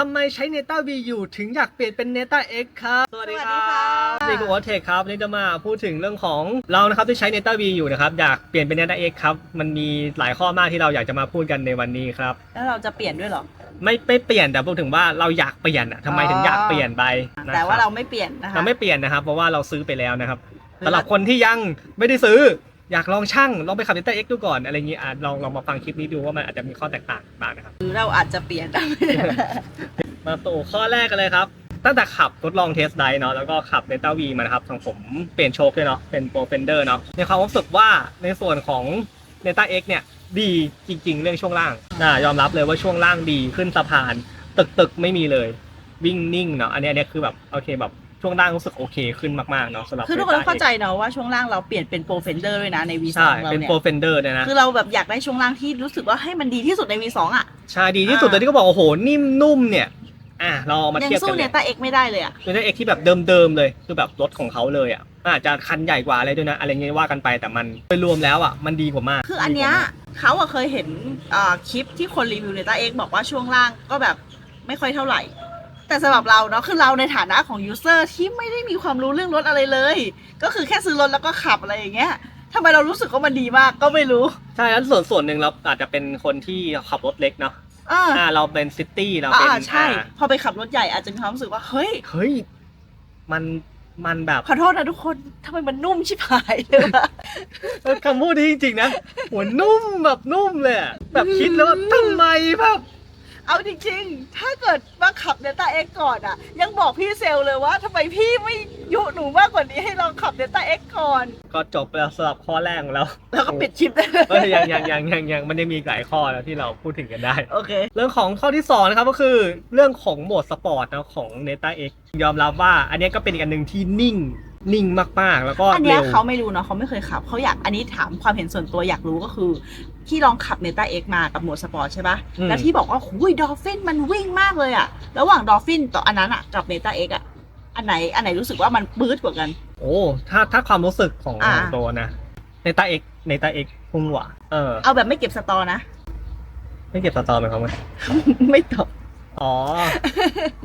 ทำไมใช้ Neta V อยู่ถึงอยากเปลี่ยนเป็น Neta X ครับ สวัสดีครัสวัสดีค่ะบนี่คือ o อ t e c ครับวันนี่จะมาพูดถึงเรื่องของเรานะครับที่ใช้ Neta V อยู่นะครับ อยากเปลี่ยนเป็น Neta X ครับ มันมีหลายข้อมากที่เราอยากจะมาพูดกันในวันนี้ครับ แล้วเราจะเปลี่ยนด้วยเหรอ ไม่ไม่เปลี่ยนแต่พูดถึงว่าเราอยากเปลี่ยนอะทำไมถึงอยากเปลี่ยนไปนะแต่ว่าคเราบไม่เปลี่ยนนะคะ เราไม่เปลี่ยนนะครับ เพราะว่าเราซื้อไปแล้วนะครับแล้วสำหรับคนที่ยังไม่ได้ซื้อ อยากลองช่างลองไปขับ Neta X ดูก่อนอะไรอย่างงี้อะลองลองมาฟังคลิปนี้ดูว่ามันอาจจะมีข้อแตกต่างบ้างนะครับ หรือเราอาจจะเปลี่ยน มาสู่ข้อแรกกันเลยครับตั้งแต่ขับทดลองเทสไดเนาะแล้วก็ขับ Delta V มานะครับของผมเปลี่ยนโชคด้วยเนาะเป็น Pro Fender เนาะในความรู้สึกว่าในส่วนของ Delta X เนี่ยดีจริง ๆ เรื่องช่วงล่างน่ายอมรับเลยว่าช่วงล่างดีขึ้นสะพาน ตึกตึกๆไม่มีเลยวิ่งนิ่งเนาะอันเนี้ยอันเนี้ยคือแบบโอเคแบบ ช่วงล่างรู้สึกโอเคขึ้นมากๆเนาะสำหรับ คือทุกคน Delta ต้องเข้า X ใจเนาะว่าช่วงล่างเราเปลี่ยนเป็นโปรเฟนเดอร์ด้วยนะใน V2 ใช่เราเป็นเนี่ย Pro Fender เนี่ยนะคือเราแบบอยากได้ช่วงล่างที่รู้สึกว่าให้มันดีที่สุดใน V2 อะ ใช่ดีที่สุดอ่า แต่ที่เขาบอกโอ้โหนิ่มนุ่มเนี่ยอะเราเอามายังเทียบสู้กันเนเลยต้าเอ็กไม่ได้เลยอะ เป็นเอ็กที่แบบเดิมๆเลยคือแบบรถของเขาเลยอะอาจจะคันใหญ่กว่าอะไรด้วยนะอะไรเงี้ยว่ากันไปแต่มันโดยรวมแล้วอะมันดีกว่ามากคืออันเนี้ยดีกว่ามากเขาอะเคยเห็นอ่าคลิปที่คนรีวิวเนต้าเอ็กบอกว่าช่วงล่างก็แบบไม่ค่อยเท่าไหร่ แต่สำหรับเราเนาะคือเราในฐานะของยูเซอร์ที่ไม่ได้มีความรู้เรื่องรถอะไรเลย ก็คือแค่ซื้อรถแล้วก็ขับอะไรอย่างเงี้ยทำไมเรารู้สึกว่ามันดีมากก็ไม่รู้ใช่แล้วส่วนส่วนหนึ่งเราอาจจะเป็นคนที่ขับรถเล็กเนาะอ่าอ่าเราเป็นซิตี้เราเป็นอ่าใช่ อ่าพอไปขับรถใหญ่อาจจะมีความรู้สึกว่าเฮ้ย เฮ้ยมันมันแบบขอโทษนะทุกคนทำไมมันนุ่มชิบหายเลยวะ เออคำพูดนี้จริงๆนะหัวนุ่มแบบนุ่มเลยอะแบบคิดแล้วว่าทำไมแบบ เอาจริงๆ ถ้าเกิดมาขับเนต้าเอ็กก่อนอะยังบอกพี่เซลลเลยว่าทำไมพี่ไม่ยุหนูมากกว่านี้ให้ลองขับเนต้าเอ็กก่อน ก็จบไปแล้วสำหรับข้อแรกของเราแล้วก็ปิดคลิปได้เลยเออยังยังยังยังยังมันยังมีอีกหลายข้อแล้วที่เราพูดถึงกันได้ โอเค เรื่องของข้อที่สองนะครับก็คือเรื่องของโหมดสปอร์ตนะของ Neta X ยอมรับว่าอันเนี้ยก็เป็นอีกอันหนึ่งที่นิ่ง นิ่งมากๆ แล้วก็อันเนี้เร็ยวเขาไม่รู้เนาะเขาไม่เคยขับเขาอยากอันนี้ถามความเห็นส่วนตัวอยากรู้ก็คือ ที่ลองขับเนต้าเอ็กมากับโหมดสปอร์ตใช่ปะอืมแล้วที่บอกว่าหุยดอฟฟินมันวิ่งมากเลยอะระหว่างดอฟฟินต่ออันนั้นอะกับเนต้าเอ็กอะอันไหนอันไหนรู้สึกว่ามันปื๊ดกว่ากัน โอ้ถ้าถ้าความรู้สึกของอ่าของตัวนะ Neta X Neta X พุ่งหวาเออเอาแบบไม่เก็บสตอนะ ไม่เก็บสตอไหมครับมันไม่ตอบ อ๋อ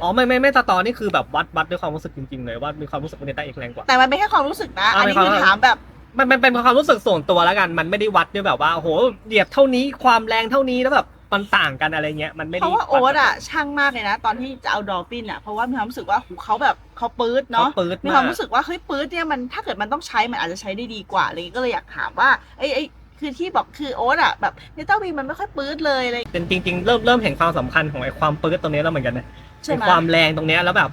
อ๋อไม่ไม่ไม่สตอนี่คือแบบวัดวัดด้วยความรู้สึกจริงๆเลยว่ามีความรู้สึกว่า Neta X แรงกว่า แต่มันเป็นแค่ความรู้สึกนะอ่าอันนี้เป็นความคือถามแบบ มันมันเป็นความรู้สึกส่วนตัวแล้วกัน มันไม่ได้วัดด้วยแบบว่าโอ้โหเหยียบเท่านี้ความแรงเท่านี้แล้วแบบมันต่างกันอะไรเงี้ยมันไม่เพได้ราะว่าดโอ๊ตอะช่างมากเลยนะ ตอนที่จะเอาดอลฟินอะเพราะว่ามีความรู้สึกว่าหูเขาแบบเขาปื๊ดเขาเนาะปื๊ดมีมากความรู้สึกว่าเฮ้ยปื๊ดเนี่ยมันถ้าเกิดมันต้องใช้มันอาจจะใช้ได้ดีกว่าอะไรอย่างงี้ก็เลยอยากถามว่าไอ้ไอ้ คือที่บอกคือโอ๊ตอะแบบเนต้าวีมันไม่ค่อยปื๊ดเลยอะไร เป็นจริง ๆ เริ่มเริ่มเห็นความสำคัญของไอ้ความปื๊ดตรงนี้แล้วเหมือนกันนะใช่ไหม ไอ้ความแรงตรงเนี้ยแล้วแบบ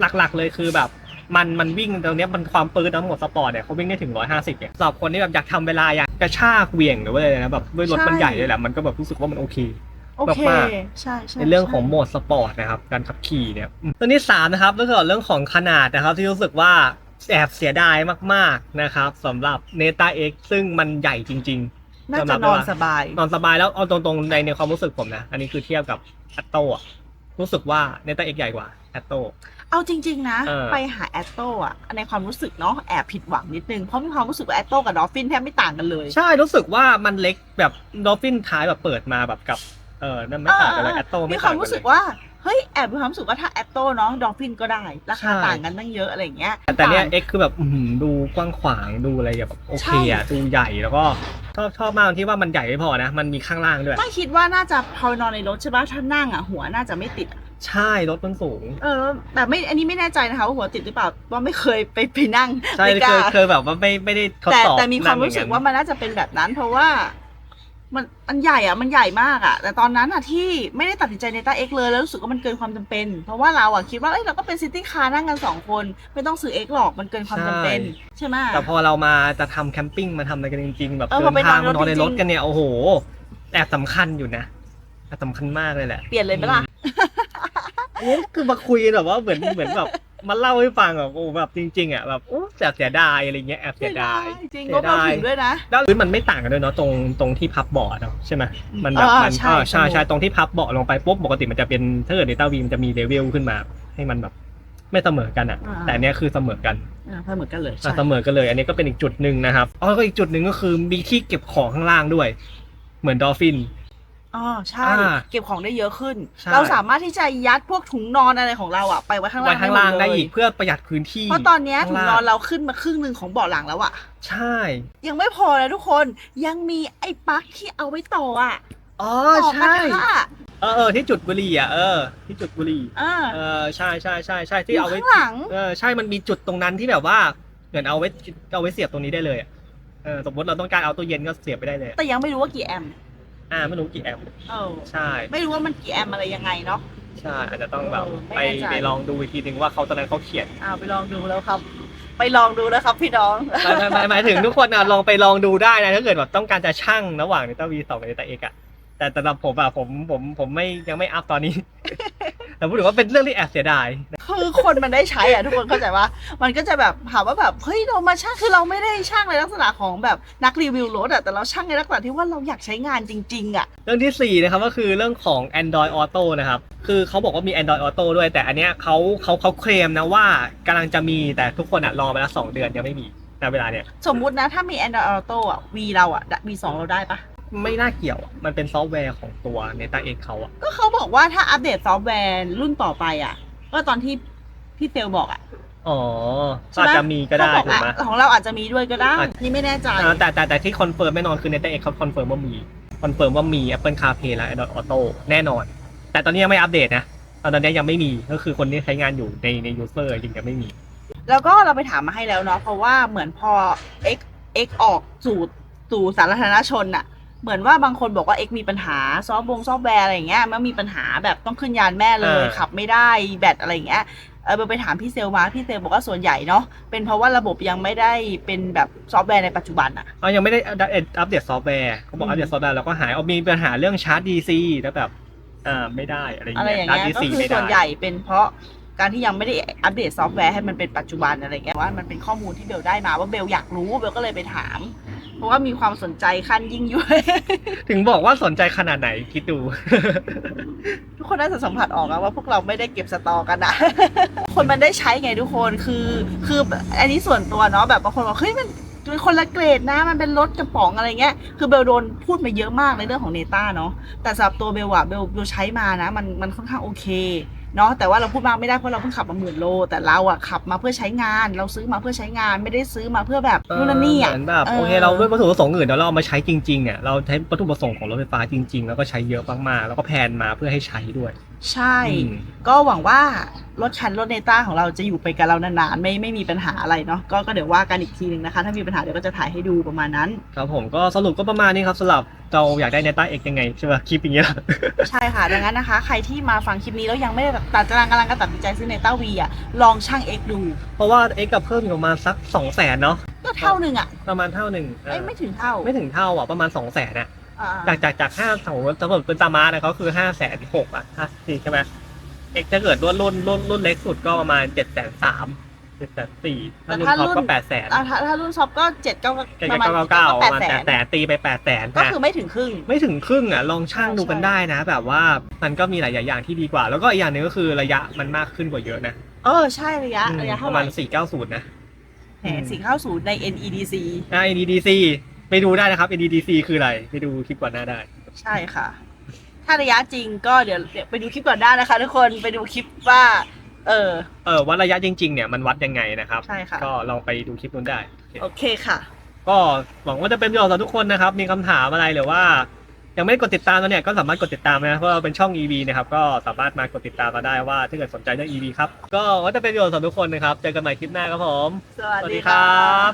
หลักๆเลยคือแบบมันมันวิ่งตรงเนี้ยมันความปื๊ดทั้งหมดสปอร์ตเนี่ยเขาวิ่งได้ถึง 150เนี่ยสำหรับคนที่แบบอยากทำเวลาอยากกระชากเหวี่ยงหรือว่าอะไรนะแบบด้วยรถมันใหญ่เลยแหละมันก็แบบรู้สึกว่ามันโอเค โอเค มาก ใช่ใช่ในเรื่องของใช่โหมดสปอร์ตนะครับการขับขี่เนี่ยอืมตัวที่สามนะครับก็คือเรื่องของขนาดนะครับที่รู้สึกว่า แอบเสียดายมากๆนะครับสำหรับ Neta X ซึ่งมันใหญ่จริง ๆน่าจะนอนสบาย นอนสบายแล้วเอาตรงๆในในความรู้สึกผมนะ อันนี้คือเทียบกับแอตโต้รู้สึกว่าเนต้าเอกใหญ่กว่าแอตโต้เอาจริง ๆ นะเออไปหาแอตโต้อะในความรู้สึกเนาะแอบผิดหวังนิดนึง เพราะมีความรู้สึกว่าแอตโต้กับดอฟฟินแทบไม่ต่างกันเลย ใช่รู้สึกว่ามันเล็กแบบดอฟฟินท้ายแบบเปิดมาแบบกับเออนั่นไม่ต่างกันเลยแอตโต้มีไม่คต่าวางมกันรู้สึกเลยว่า เฮ้ยแอบมีความรู้สึกว่าถ้าแอตโต้เนาะดอฟฟินก็ได้ ราคาใช่ต่างกันตั้งเยอะอะไรอย่างเงี้ย แต่เนี้ยเอ็กคือแบบอื้อหือดูกว้างขวางดูอะไรแบบโอเคอะดูใหญ่แล้วก็ชอบชอบมากที่ว่ามันใหญ่ไม่พอนะ มันมีข้างล่างด้วยไม่คิดว่าน่าจะพอนอนในรถใช่ปะถ้านั่งอะหัวน่าจะไม่ติดอะใช่รถมันสูง เออแต่ไม่อันนี้ไม่แน่ใจนะคะว่าหัวติดหรือเปล่าว่าไม่เคยไปไปนั่งใช่ไม่กเคล้ายเคยแบบว่าไม่ไม่ได้ทดแต่สอบแต่มีความรู้สึกว่ามันน่าจะเป็นแบบนั้น เพราะว่า มันมันใหญ่อะมันใหญ่มากอะแต่ตอนนั้นอะที่ไม่ได้ตัดสินใจในต้าเอ็กเลยแล้วรู้สึกว่ามันเกินความจำเป็น เพราะว่าเราอะคิดว่าเอ้ยเราก็เป็นซิตี้คาร์นั่งกันสองคนไม่ต้องซื้อเอ็กหรอกมันเกินความจำเป็น ใช่ไหมแต่พอเรามาจะทำแคมปิ้งมาทำอะไรกันจริงๆ แบบเออเดิพอนไปทางนอนรถมานอนในรถจริงๆกันเนี่ยโอ้โหแอบสำคัญอยู่นะแอบสำคัญมากเลยแหละเปลี่ยนเลยไหมล่ะอันนี้คือมาคุยแบบว่าเหมือนเหมือนแบบ มาเล่าให้ฟังแบบโอ้แบบจริงๆอะแบบโอ้แอบเสียดายอะไรเงี้ยแอบเสียดายจริงเสีงบเราดายถึงด้วยนะแล้วพื้นมันไม่ต่างกันด้วยเนาะตรงตรงที่พับเบาะเนาะใช่ไหมมันแบบอ่ามันใช่เออใช่สนุกใช่ตรงที่พับเบาะลงไปปุ๊บปกติมันจะเป็นถ้าเกิดในต้าวีมันจะมีเลเวลขึ้นมา ให้มันแบบไม่เสมอกันอะ แต่อันเนี้ยคือเสมอกันอ่าเพื่อเหมือนกันเลยอะใช่เสมอกันเลย อันนี้ก็เป็นอีกจุดหนึ่งนะครับอ๋อก็อีกจุดหนึ่งก็คือมีที่เก็บของข้างล่างด้วย เหมือนดอฟฟิน อ๋อใช่ อ่าเก็บของได้เยอะขึ้น ใช่ เราสามารถที่จะยัดพวกถุงนอนอะไรของเราอะไปไว้ข้างล่าไว้งข้างล่างได้หมอีกเลยเพื่อประหยัดพื้นที่ เพราะตอนเนี้ยข้างถุงล่าง นอนเราขึ้นมาครึ่งหนึ่งของเบาะหลังแล้วอะใช่ยังไม่พอนะทุกคนยังมีไอ้ปลั๊กที่เอาไว้ต่ออะอ๋อต่อกระใช่ ทะเออเออที่จุดบุหรี่อะเออ ที่จุดบุหรี่อ่าเออใช่ใช่ใช่ใช่อที่ยู่เอาไว้ข้างหลัง เออใช่มันมีจุดตรงนั้นที่แบบว่าเหมือนเอาไว้เอาไว้เสียบตรงนี้ได้เลยอะเออสมมติเราต้องการเอาตู้เย็นก็เสียบไปได้เลยแต่ยังไม่รู้ว่ากี่แอมป์ อ่าไม่รู้กี่แอมป์เออใช่ ไม่รู้ว่ามันกี่แอมป์อะไรยังไงเนาะ ใช่อาจจะต้องแบบเออไม่ไปแน่ใจ ไปลองดูอีกทีนึงว่าเขาตอนนั้นเขาเขียนอ่าไปลองดูแล้วครับ ไปลองดูนะครับพี่น้องหมายหมายหมายหมายถึงทุกคนอะลองไปลองดูได้นะถ้าเกิดแบบต้องการจะชั่งระหว่างเนต้าวีสองกับเนต้าเอกอะแต่สำหรับผมอะผมผมผมไม่ยังไม่อัพตอนนี้ แต่พูดถึงว่าเป็นเรื่องที่แอบเสียดาย คือคนมันได้ใช้อะทุกคนเข้าใจว่า มันก็จะแบบถามว่าแบบเฮ้ยเรามาช่างคือเราไม่ได้ช่างในลักษณะของแบบนักรีวิวรถอะแต่เราช่างในลักษณะที่ว่าเราอยากใช้งานจริงๆอะเรื่องที่สี่นะครับก็คือเรื่องของ Android Auto นะครับคือเขาบอกว่ามี Android Auto ด้วย แต่อันเนี้ยเขาเขาเขาเคลมนะว่ากำลังจะมีแต่ทุกคนอะรอมาแล้วสองเดือนยังไม่มีในเวลาเนี้ยสมมุตินะถ้ามี Android Auto อะ V เราอะ V2 เราได้ปะ ไม่น่าเกี่ยวอะมันเป็นซอฟต์แวร์ของตัว Neta X เขาอะก็เขาบอกว่าถ้าอัปเดตซอฟต์แวร์รุ่นต่อไปอะ ก็ตอนที่พี่เซลบอกอะอ๋อใช่ไหมอาจจะมีก็ได้เขาบอกถูกไหมอะของเราอาจจะมีด้วยก็ได้อะนี่ไม่แน่ใจอ่าแต่แต่แต่ที่คอนเฟิร์มแน่นอนคือ Neta X เขาคอนเฟิร์มว่ามีคอนเฟิร์มว่ามี Apple CarPlay และ Android Auto แน่นอน แต่ตอนนี้ยังไม่อัปเดตนะ ตอนนี้ยังไม่มีก็คือคนที่ใช้งานอยู่ในใน user ยังยังไม่มี แล้วก็เราไปถามมาให้แล้วเนาะเพราะว่าเหมือนพอ X X ออกสู่สู่สาธารณชนอะ เหมือนว่าบางคนบอกว่า X มีปัญหาซอฟต์วงซอฟต์แวร์อะไรอย่างเงี้ยมันมีปัญหาแบบต้องขึ้นยานแม่เลยอ่าขับไม่ได้แบตอะไรอย่างเงี้ยเออไปถามพี่เซลมาพี่เซลบอกว่าส่วนใหญ่เนาะเป็นเพราะว่าระบบยังไม่ได้เป็นแบบซอฟต์แวร์ในปัจจุบันอะ เอายังไม่ได้อัปเดตซอฟต์แวร์เขาบอกอืม อัปเดตซอฟต์แวร์แล้วก็หายเอามีปัญหาเรื่องชาร์จ DC แล้วแบบอ่าไม่ได้อะไรอะไรเงี้อยย่างชาร์จเงี้ยก็ DC คือไม่ส่วนใหได้ญ่เป็นเพราะการที่ยังไม่ได้อัปเดตซอฟต์แวร์ให้มันเป็นปัจจุบันอะไรเงี้ยว่ามันเป็นข้อมูลที่เบลได้มาว่าเบลอยากรู้เบลก็เลยไปถาม เพราะว่ามีความสนใจขั้นยิ่งยวด ถึงบอกว่าสนใจขนาดไหนคิดดู ทุกคนน่าจะสัมผัสออกนะว่าพวกเราไม่ได้เก็บสตอกันนะ คนมันได้ใช้ไงทุกคนคือคืออันนี้ส่วนตัวเนาะแบบบางคนบอกเฮ้ยมันเป็นคนละเกรดนะมันเป็นรถกระป๋องอะไรเงี้ย คือเบลโดนพูดมาเยอะมากในเรื่องของเนต้าเนาะแต่สำหรับตัวเบลอะเบลเบลใช้มานะ มันมันค่อนข้างโอเค เนาะแต่ว่าเราพูดมากไม่ได้เพราะเราเพิ่งขับมาหมื่นโล แต่เราอะขับมาเพื่อใช้งาน เราซื้อมาเพื่อใช้งานไม่ได้ซื้อมาเพื่อแบบนู่นนั่นนี่อะเหมือนแบบเออโอเคเราด้วยวัตถุประสงค์อื่นเดี๋ยวเราเอามาใช้จริงๆเนี่ยเราใช้วัตถุประสงค์ของรถไฟฟ้าจริง ๆ แล้วก็ใช้เยอะมากๆแล้วก็แพลนมาเพื่อให้ใช้ด้วย ใช่อืมก็หวังว่ารถคันรถเนต้าของเราจะอยู่ไปกับเรานานๆ ไม่ไม่มีปัญหาอะไรเนาะก็ก็เดี๋ยวว่ากันอีกทีหนึ่งนะคะ ถ้ามีปัญหาเดี๋ยวก็จะถ่ายให้ดูประมาณนั้น ครับผมก็สรุปก็ประมาณนี้ครับสำหรับเราอยากได้ Neta X ยังไงใช่ป่ะคลิปอย่างเงี้ยใช่ค่ะดังนั้นนะคะ ใครที่มาฟังคลิปนี้แล้วยังไม่ได้แบบตัดกำลังกำลังกตัดสินใจซื้อเนต้าวีอะลองช่าง X ดู เพราะว่า X กับเพิ่มอยู่ประมาณสัก2 0 0แสนเนาะก็เท่าหนึ่งอะประมาณเท่าหนึ่งเอ้ยไม่ถึงเท่าไม่ถึงเท่าอะประมาณ2 0 0แสนอะอ่า จากจากจากห้าสมมติสมมติเป็นตามาเนี่ยเขาคือห้าแสนหกอะห้าสี่ใช่ไหมเอกถ้าเกิดรุ่นรุ่นรุ่นรุ่นเล็กสุดก็ประมาณเจ็ดแสนสามเจ็ดแสนสี่ถ้ารุ่นท็อปก็แปดแสนอ่าถ้าถ้ารุ่นซอฟก็เจ็ดเก้าเจ็ดประมาณเก้าเก้าแปปดระมาณแสแปนดแสนตีไปแปดแสนก็คือไม่ถึงครึ่ง ไม่ถึงครึ่งอะลองช่างดูกันใช่ได้นะ แบบว่ามันก็มีหลายอย่างที่ดีกว่า แล้วก็อีกอย่างหนึ่งก็คือระยะมันมากขึ้นกว่าเยอะนะเออใช่ระยะอืมระยะปเท่าระไหมาร่ณสี่เก้าศูนย์นะแหมสี่เข้าศูนย์ใน NEDC อ่า NEDC ไปดูได้นะครับ NEDC คืออะไร ไปดูคลิปก่อนหน้าได้ ใช่ค่ะ ถ้าระยะจริงก็เดี๋ยวเดี๋ยวไปดูคลิปก่อนได้นะคะ ทุกคนไปดูคลิปว่า เออ เออวัดระยะจริง ๆ เนี่ยมันวัดยังไงนะครับ ใช่ค่ะ ก็ลองไปดูคลิปนู้นได้ โอเคค่ะ ก็หวังว่าจะเป็นประโยชน์สำหรับทุกคนนะครับ มีคำถามอะไรหรือว่า ยังไม่ได้กดติดตามเราเนี่ยก็สามารถกดติดตามนะเพราะเราเป็นช่อง EV นะครับก็สามารถมากดติดตามเราได้ว่าถ้าเกิดสนใจเรื่อง EV ครับก็ว่าจะเป็นประโยชน์สำหรับทุกคนนะครับเจอกันใหม่คลิปหน้าครับผม สวัสสวัสดีดีคค่ะรับ